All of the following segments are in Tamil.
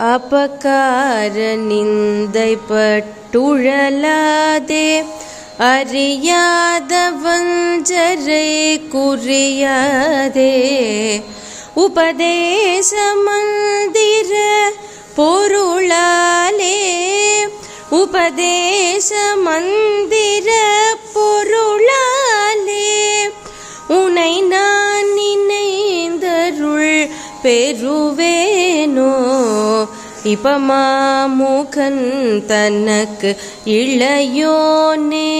அபகார நிந்தை பட்டுழலாதே அறியாத வஞ்சரை குறியாதே. உபதேச மந்திர பொருளாலே. உபதேச மந்திர பெறுவேனோ இப்பமாமுகன் தனக்கு இளையோனே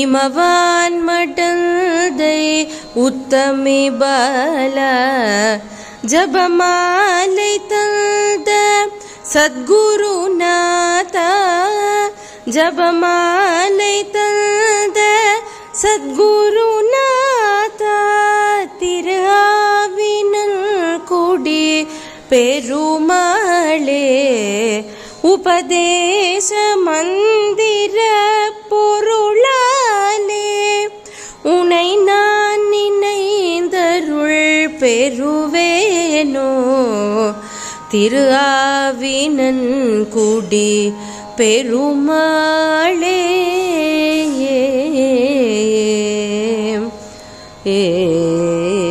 இமவான் மடந்தை உத்தமி பால ஜபமாலை தந்த சத்குருநாதா ஜபமாலை தந்த சத்குருநாதா பெருமாளே உபதேச மந்திர பொருளாலே உனை நான் நினைந்தருள் பெறுவேனோ? திரு ஆவினன் குடி பெருமாளே ஏ